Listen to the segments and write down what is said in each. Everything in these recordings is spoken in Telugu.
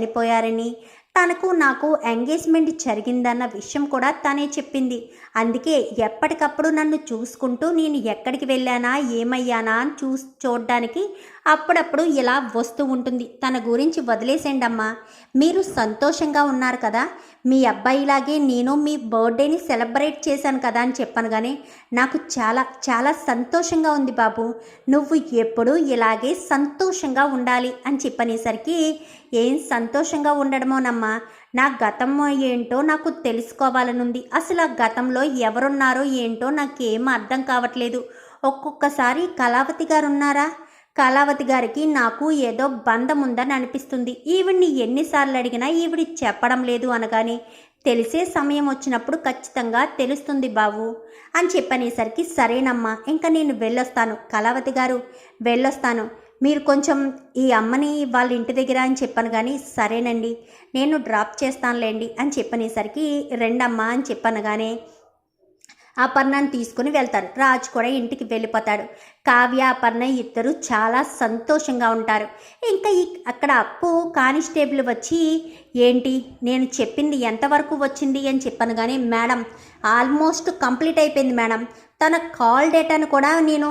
చనిపోయారని. తనకు నాకు ఎంగేజ్మెంట్ జరిగిందన్న విషయం కూడా తనే చెప్పింది. అందుకే ఎప్పటికప్పుడు నన్ను చూసుకుంటూ నేను ఎక్కడికి వెళ్ళానా ఏమయ్యానా అని చూ చూడడానికి అప్పుడప్పుడు ఇలా వస్తూ ఉంటుంది. తన గురించి వదిలేసేయండమ్మా. మీరు సంతోషంగా ఉన్నారు కదా. మీ అబ్బాయిలాగే నేను మీ బర్త్డేని సెలబ్రేట్ చేశాను కదా అని చెప్పాను కానీ నాకు చాలా చాలా సంతోషంగా ఉంది బాబు. నువ్వు ఎప్పుడూ ఇలాగే సంతోషంగా ఉండాలి అని చెప్పనేసరికి ఏం సంతోషంగా ఉండడమోనమ్మా. నా గతం ఏంటో నాకు తెలుసుకోవాలనుంది. అసలు ఆ గతంలో ఎవరున్నారో ఏంటో నాకేం అర్థం కావట్లేదు. ఒక్కొక్కసారి కళావతి గారు ఉన్నారా కళావతి గారికి నాకు ఏదో బంధం ఉందని అనిపిస్తుంది. ఈవిడ్ని ఎన్నిసార్లు అడిగినా ఈవిడి చెప్పడం లేదు అనగానే తెలిసే సమయం వచ్చినప్పుడు ఖచ్చితంగా తెలుస్తుంది బాబు అని చెప్పనేసరికి సరేనమ్మా ఇంకా నేను వెళ్ళొస్తాను. కళావతి గారు వెళ్ళొస్తాను. మీరు కొంచెం ఈ అమ్మని వాళ్ళ ఇంటి దగ్గర అని చెప్పాను కానీ సరేనండి నేను డ్రాప్ చేస్తానులేండి అని చెప్పనేసరికి రెండమ్మా అని చెప్పాను కానీ అపర్ణను తీసుకుని వెళ్తారు. రాజు కూడా ఇంటికి వెళ్ళిపోతాడు. కావ్య అపర్ణ ఇద్దరు చాలా సంతోషంగా ఉంటారు. ఇంకా ఈ అక్కడ అప్పు కానిస్టేబుల్ వచ్చి ఏంటి? నేను చెప్పింది ఎంతవరకు వచ్చింది? అని చెప్పాను కానీ మేడం ఆల్మోస్ట్ కంప్లీట్ అయిపోయింది మేడం. తన కాల్ డేటాను కూడా నేను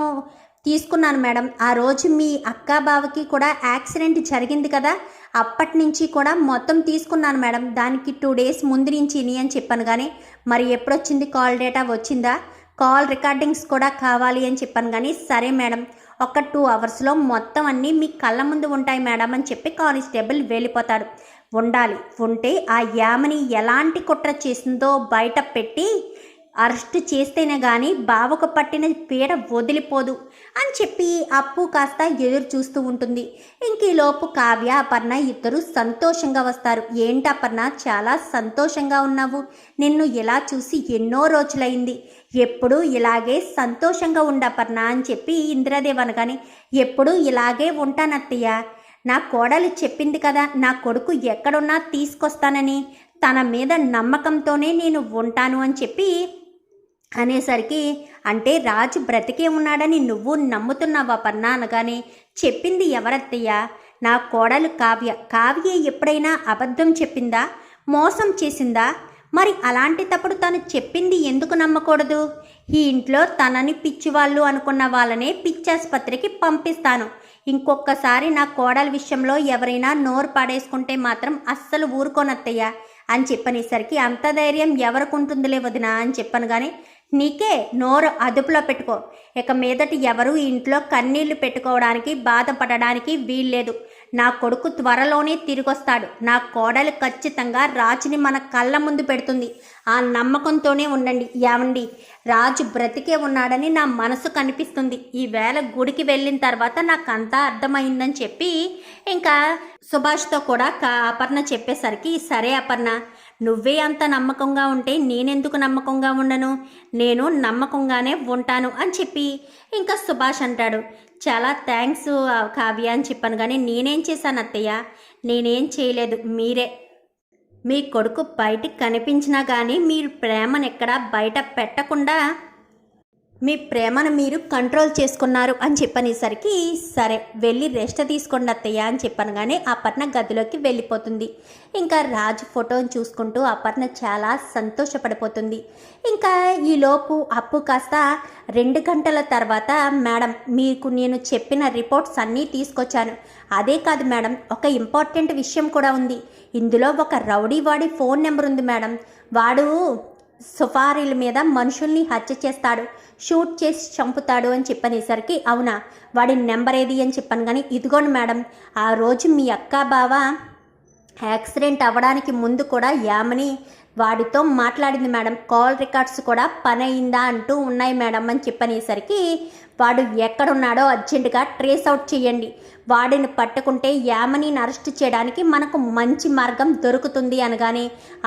తీసుకున్నాను మేడం. ఆ రోజు మీ అక్క బావకి కూడా యాక్సిడెంట్ జరిగింది కదా. అప్పటి నుంచి కూడా మొత్తం తీసుకున్నాను మేడం. దానికి టూ డేస్ ముందు నుంచి అని చెప్పాను కానీ మరి ఎప్పుడొచ్చింది కాల్ డేటా వచ్చిందా? కాల్ రికార్డింగ్స్ కూడా కావాలి అని చెప్పాను కానీ సరే మేడం. ఒక టూ అవర్స్లో మొత్తం అన్నీ మీ కళ్ళ ముందు ఉంటాయి మేడం అని చెప్పి కానిస్టేబుల్ వెళ్ళిపోతాడు. ఉండాలి. ఉంటే ఆ యామని ఎలాంటి కుట్ర చేసిందో బయట పెట్టి అరెస్ట్ చేస్తేనే కానీ బావకు పట్టిన పీడ వదిలిపోదు అని చెప్పి అప్పు కాస్త ఎదురు చూస్తూ ఉంటుంది. ఇంకీలోపు కావ్య అపర్ణ ఇద్దరు సంతోషంగా వస్తారు. ఏంటి అపర్ణ చాలా సంతోషంగా ఉన్నావు. నిన్ను ఇలా చూసి ఎన్నో రోజులైంది. ఎప్పుడూ ఇలాగే సంతోషంగా ఉండపర్ణ అని చెప్పి ఇందిరాదేవి అనగాని ఎప్పుడూ ఇలాగే ఉంటానత్తయ్య. నా కోడలు చెప్పింది కదా నా కొడుకు ఎక్కడున్నా తీసుకొస్తానని తన మీద నమ్మకంతోనే నేను ఉంటాను అని చెప్పి అనేసరికి అంటే రాజు బ్రతికే ఉన్నాడని నువ్వు నమ్ముతున్నావా పన్నా అనగానే చెప్పింది ఎవరత్తయ్యా? నా కోడలు కావ్య. కావ్య ఎప్పుడైనా అబద్ధం చెప్పిందా? మోసం చేసిందా? మరి అలాంటి తప్పుడు తను చెప్పింది ఎందుకు నమ్మకూడదు? ఈ ఇంట్లో తనని పిచ్చివాళ్ళు అనుకున్న వాళ్ళనే పిచ్చాసుపత్రికి పంపిస్తాను. ఇంకొకసారి నా కోడల విషయంలో ఎవరైనా నోరు పాడేసుకుంటే మాత్రం అస్సలు ఊరుకోనత్తయ్యా అని చెప్పనేసరికి అంత ధైర్యం ఎవరికి ఉంటుందిలే వదినా అని చెప్పను కానీ నీకే నోరు అదుపులో పెట్టుకో. ఇక మీదటి ఎవరు ఇంట్లో కన్నీళ్ళు పెట్టుకోవడానికి బాధపడడానికి వీల్లేదు. నా కొడుకు త్వరలోనే తిరిగొస్తాడు. నా కోడలు ఖచ్చితంగా రాజుని మన కళ్ళ ముందు పెడుతుంది. ఆ నమ్మకంతోనే ఉండండి. ఏమండి? రాజు బ్రతికే ఉన్నాడని నా మనసు కనిపిస్తుంది. ఈవేళ గుడికి వెళ్ళిన తర్వాత నాకు అంతా అర్థమైందని చెప్పి ఇంకా సుభాష్తో కూడా అపర్ణ చెప్పేసరికి సరే అపర్ణ నువ్వే అంత నమ్మకంగా ఉంటే నేనెందుకు నమ్మకంగా ఉండను? నేను నమ్మకంగానే ఉంటాను అని చెప్పి ఇంకా సుభాష్ అంటాడు. చాలా థ్యాంక్స్ కావ్య అని చెప్పాను కానీ నేనేం చేశాను అత్తయ్య? నేనేం చేయలేదు. మీరే. మీ కొడుకు బయటికి కనిపించినా కానీ మీరు ప్రేమను ఎక్కడా బయట పెట్టకుండా మీ ప్రేమను మీరు కంట్రోల్ చేసుకున్నారు అని చెప్పనేసరికి సరే వెళ్ళి రెస్ట్ తీసుకోండి అత్తయ్య అని చెప్పాను కానీ అపర్ణ గదిలోకి వెళ్ళిపోతుంది. ఇంకా రాజు ఫోటోని చూసుకుంటూ అపర్ణ చాలా సంతోషపడిపోతుంది. ఇంకా ఈలోపు అప్పు కాస్త రెండు గంటల తర్వాత మేడం మీకు నేను చెప్పిన రిపోర్ట్స్ అన్నీ తీసుకొచ్చాను. అదే కాదు మేడం ఒక ఇంపార్టెంట్ విషయం కూడా ఉంది. ఇందులో ఒక రౌడీ వాడి ఫోన్ నెంబర్ ఉంది మేడం. వాడు సుఫారీల మీద మనుషుల్ని హత్య చేస్తాడు షూట్ చేసి చంపుతాడు అని చెప్పనేసరికి అవునా? వాడి నెంబర్ ఏది అని చెప్పాను కానీ ఇదిగోండి మేడం ఆ రోజు మీ అక్క బావ యాక్సిడెంట్ అవ్వడానికి ముందు కూడా యామని వాడితో మాట్లాడింది మేడం. కాల్ రికార్డ్స్ కూడా పని అయిందా అంటూ ఉన్నాయి మేడం అని చెప్పనేసరికి వాడు ఎక్కడున్నాడో అర్జెంటుగా ట్రేస్ అవుట్ చేయండి. వాడిని పట్టుకుంటే యామనీని అరెస్ట్ చేయడానికి మనకు మంచి మార్గం దొరుకుతుంది అనగానే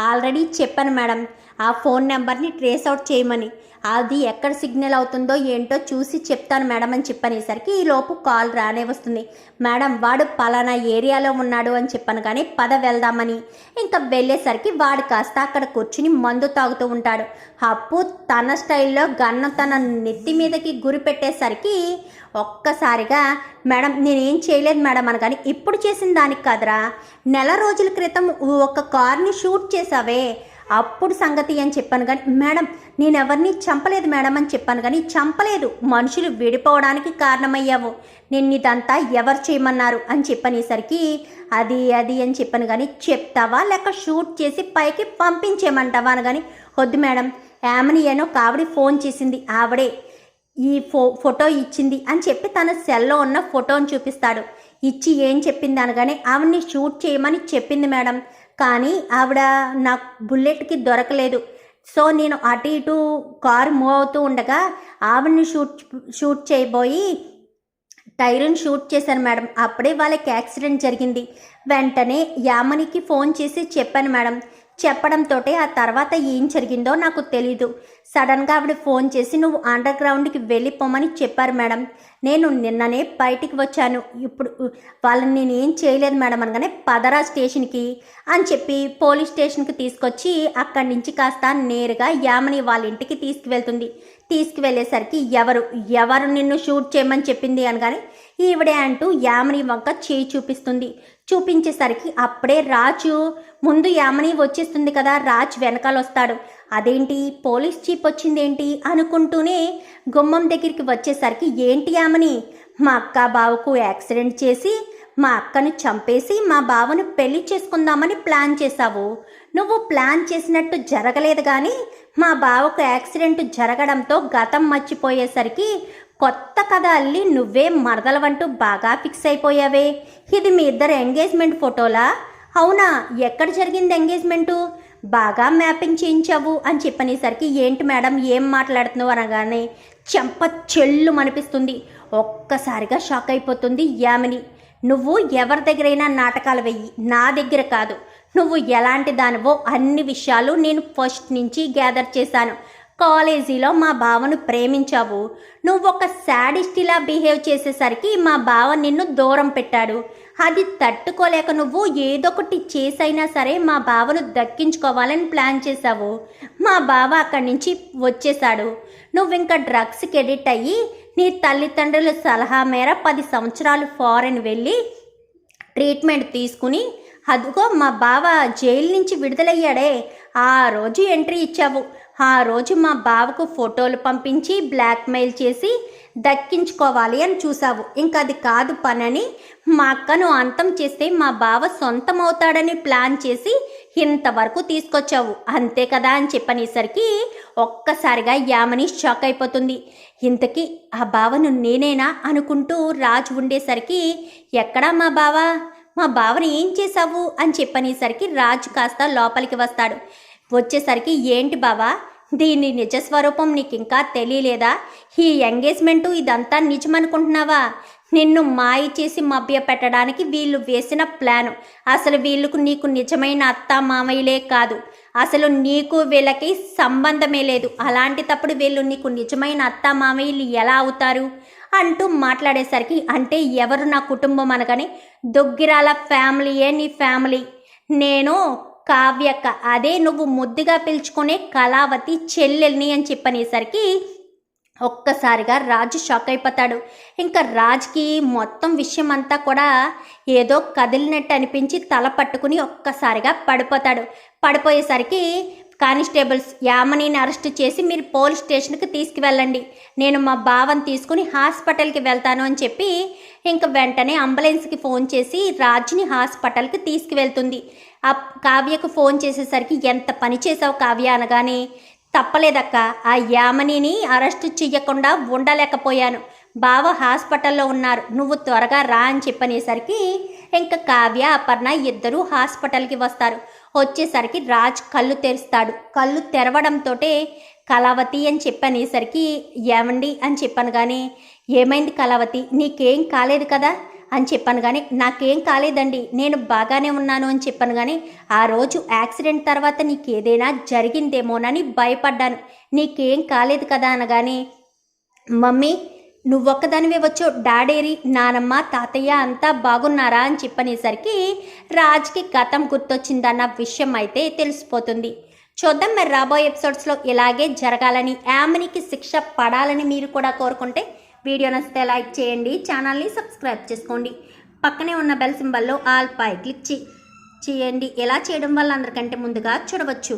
ఆల్రెడీ చెప్పాను మేడం ఆ ఫోన్ నెంబర్ని ట్రేస్ అవుట్ చేయమని. అది ఎక్కడ సిగ్నల్ అవుతుందో ఏంటో చూసి చెప్తాను మేడం అని చెప్పనేసరికి ఈ లోపు కాల్ రానే వస్తుంది. మేడం వాడు పలానా ఏరియాలో ఉన్నాడు అని చెప్పాను కానీ పద వెళ్దామని. ఇంకా వెళ్ళేసరికి వాడు కాస్త అక్కడ కూర్చుని మందు తాగుతూ ఉంటాడు. అప్పు తన స్టైల్లో గన్ను తన నెత్తి మీదకి గురి పెట్టేసి అనేసరికి ఒక్కసారిగా మేడం నేనేం చేయలేదు మేడం అనగాని ఇప్పుడు చేసిన దానికి కాదురా. నెల రోజుల క్రితం ఒక కార్ని షూట్ చేసావే. అప్పుడు సంగతి అని చెప్పాను కానీ మేడం నేను ఎవరిని చంపలేదు మేడం అని చెప్పాను కానీ చంపలేదు. మనుషులు విడిపోవడానికి కారణమయ్యావు. నేను ఇదంతా ఎవరు చేయమన్నారు? అని చెప్పనేసరికి అది అది అని చెప్పాను కానీ చెప్తావా? లేక షూట్ చేసి పైకి పంపించేయమంటావా? అని కానీ వద్దు మేడం. యామని ఏనో కావిడి ఫోన్ చేసింది. ఆవిడే ఈ ఫో ఫోటో ఇచ్చింది అని చెప్పి తన సెల్లో ఉన్న ఫోటోని చూపిస్తాడు. ఇచ్చి ఏం చెప్పింది అనగానే ఆవిడ్ని షూట్ చేయమని చెప్పింది మేడం. కానీ ఆవిడ నాకు బుల్లెట్కి దొరకలేదు. సో నేను అటు ఇటు కారు మూవ్ అవుతూ ఉండగా ఆవిడ్ని షూట్ షూట్ చేయబోయి టైర్ని షూట్ చేశాను మేడం. అప్పుడే వాళ్ళకి యాక్సిడెంట్ జరిగింది. వెంటనే యామనికి ఫోన్ చేసి చెప్పాను మేడం. చెప్పడంతో ఆ తర్వాత ఏం జరిగిందో నాకు తెలీదు. సడన్గా ఆవిడ ఫోన్ చేసి నువ్వు అండర్ గ్రౌండ్కి వెళ్ళిపోమని చెప్పారు మేడం. నేను నిన్ననే బయటికి వచ్చాను. ఇప్పుడు వాళ్ళని నేను ఏం చేయలేదు మేడం అనగానే పదరా స్టేషన్కి అని చెప్పి పోలీస్ స్టేషన్కి తీసుకొచ్చి అక్కడి నుంచి కాస్త నేరుగా యామని వాళ్ళ ఇంటికి తీసుకువెళ్తుంది. తీసుకువెళ్ళేసరికి ఎవరు ఎవరు నిన్ను షూట్ చేయమని చెప్పింది అనగానే ఈవిడే అంటూ యామని వంక చేయి చూపిస్తుంది. చూపించేసరికి అప్పుడే రాజు ముందు యామని వచ్చేస్తుంది కదా రాజ్ వెనకాల వస్తాడు అదేంటి పోలీస్ చీప్ వచ్చిందేంటి అనుకుంటూనే గుమ్మం దగ్గరికి వచ్చేసరికి ఏంటి యామని మా అక్క బావకు యాక్సిడెంట్ చేసి మా అక్కను చంపేసి మా బావను పెళ్ళి చేసుకుందామని ప్లాన్ చేశావు. నువ్వు ప్లాన్ చేసినట్టు జరగలేదు కానీ మా బావకు యాక్సిడెంట్ జరగడంతో గతం మర్చిపోయేసరికి కొత్త కథ అల్లి నువ్వే మరదలవంటూ బాగా ఫిక్స్ అయిపోయావే. ఇది మీ ఇద్దరు ఎంగేజ్మెంట్ ఫోటోలా? అవునా? ఎక్కడ జరిగింది ఎంగేజ్మెంటు బాగా మ్యాపింగ్ చేయించావు అని చెప్పనేసరికి ఏంటి మేడం ఏం మాట్లాడుతున్నావు అనగానే చెంప చెల్లు అనిపిస్తుంది ఒక్కసారిగా షాక్ అయిపోతుంది యామిని. నువ్వు ఎవరి దగ్గరైనా నాటకాలు వెయ్యి. నా దగ్గర కాదు. నువ్వు ఎలాంటి దానివో అన్ని విషయాలు నేను ఫస్ట్ నుంచి గ్యాదర్ చేశాను. కాలేజీలో మా బావను ప్రేమించావు. నువ్వు ఒక శాడిస్టిలా బిహేవ్ చేసేసరికి మా బావ నిన్ను దూరం పెట్టాడు. అది తట్టుకోలేక నువ్వు ఏదొకటి చేసైనా సరే మా బావను దక్కించుకోవాలని ప్లాన్ చేశావు. మా బావ అక్కడి నుంచి వచ్చేశాడు. నువ్వు ఇంకా డ్రగ్స్కి ఎడిట్ అయ్యి నీ తల్లిదండ్రుల సలహా మేర పది సంవత్సరాలు ఫారెన్ వెళ్ళి ట్రీట్మెంట్ తీసుకుని అదిగో మా బావ జైలు నుంచి విడుదలయ్యాడే. ఆ రోజు ఎంట్రీ ఇచ్చావు. ఆ రోజు మా బావకు ఫోటోలు పంపించి బ్లాక్మెయిల్ చేసి దక్కించుకోవాలి అని చూసావు ఇంకా అది కాదు పనని మా అక్కను అంతం చేస్తే మా బావ సొంతం అవుతాడని ప్లాన్ చేసి ఇంతవరకు తీసుకొచ్చావు. అంతే కదా అని చెప్పనేసరికి ఒక్కసారిగా యామని షాక్ అయిపోతుంది. ఇంతకీ ఆ బావను నేనేనా అనుకుంటూ రాజు ఉండేసరికి ఎక్కడా మా బావ? మా బావని ఏం చేశావు? అని చెప్పనేసరికి రాజు కాస్త లోపలికి వస్తాడు. వచ్చేసరికి ఏంటి బావా? దీని నిజస్వరూపం నీకు ఇంకా తెలియలేదా? ఈ ఎంగేజ్మెంటు ఇదంతా నిజమనుకుంటున్నావా? నిన్ను మాయ చేసి మభ్య పెట్టడానికి వీళ్ళు వేసిన ప్లాను. అసలు వీళ్ళకు నీకు నిజమైన అత్త మామయ్యలే కాదు. అసలు నీకు వీళ్ళకి సంబంధమే లేదు. అలాంటి తప్పుడు వీళ్ళు నీకు నిజమైన అత్త మామయ్యలు ఎలా అవుతారు? అంటూ మాట్లాడేసరికి అంటే ఎవరు నా కుటుంబం అనగానే దొగ్గిరాల ఫ్యామిలీయే నీ ఫ్యామిలీ. నేను కావ్యక అదే నువ్వు ముద్దుగా పిలుచుకునే కళావతి చెల్లెల్ని అని చెప్పనేసరికి ఒక్కసారిగా రాజు షాక్ అయిపోతాడు. ఇంకా రాజుకి మొత్తం విషయం అంతా కూడా ఏదో కదిలినట్టు అనిపించి తల పట్టుకుని ఒక్కసారిగా పడిపోతాడు. పడిపోయేసరికి కానిస్టేబుల్స్ యామనీని అరెస్ట్ చేసి మీరు పోలీస్ స్టేషన్కి తీసుకువెళ్ళండి. నేను మా బావని తీసుకుని హాస్పిటల్కి వెళ్తాను అని చెప్పి ఇంక వెంటనే అంబులెన్స్కి ఫోన్ చేసి రాజుని హాస్పిటల్కి తీసుకువెళ్తుంది. ఆ కావ్యకు ఫోన్ చేసేసరికి ఎంత పని చేసావు కావ్య అనగానే తప్పలేదక్క ఆ యామనిని అరెస్ట్ చెయ్యకుండా ఉండలేకపోయాను. బావ హాస్పిటల్లో ఉన్నారు. నువ్వు త్వరగా రా అని చెప్పనేసరికి ఇంకా కావ్య అపర్ణ ఇద్దరూ హాస్పిటల్కి వస్తారు. వచ్చేసరికి రాజ్ కళ్ళు తెరుస్తాడు. కళ్ళు తెరవడంతో కళావతి అని చెప్పనేసరికి ఏమండి? అని చెప్పాను కానీ ఏమైంది కళావతి? నీకేం కాలేదు కదా? అని చెప్పాను కానీ నాకేం కాలేదండి. నేను బాగానే ఉన్నాను అని చెప్పాను కానీ ఆ రోజు యాక్సిడెంట్ తర్వాత నీకేదైనా జరిగిందేమోనని భయపడ్డాను. నీకేం కాలేదు కదా అనగానే మమ్మీ నువ్వొక్కదానివే వచ్చో డాడేరి నానమ్మ తాతయ్య అంతా బాగున్నారా అని చెప్పనేసరికి రాజ్కి గతం గుర్తొచ్చిందన్న విషయం అయితే తెలిసిపోతుంది. చూద్దాం మరి రాబోయే ఎపిసోడ్స్లో ఇలాగే జరగాలని యామినికి శిక్ష పడాలని మీరు కూడా కోరుకుంటే వీడియో నచ్చితే లైక్ చేయండి ఛానల్ని సబ్స్క్రైబ్ చేసుకోండి. పక్కనే ఉన్న బెల్ సింబల్లో ఆల్ పై క్లిక్ చేయండి. ఎలా చేయడం వల్ల అందరికంటే ముందుగా చూడవచ్చు.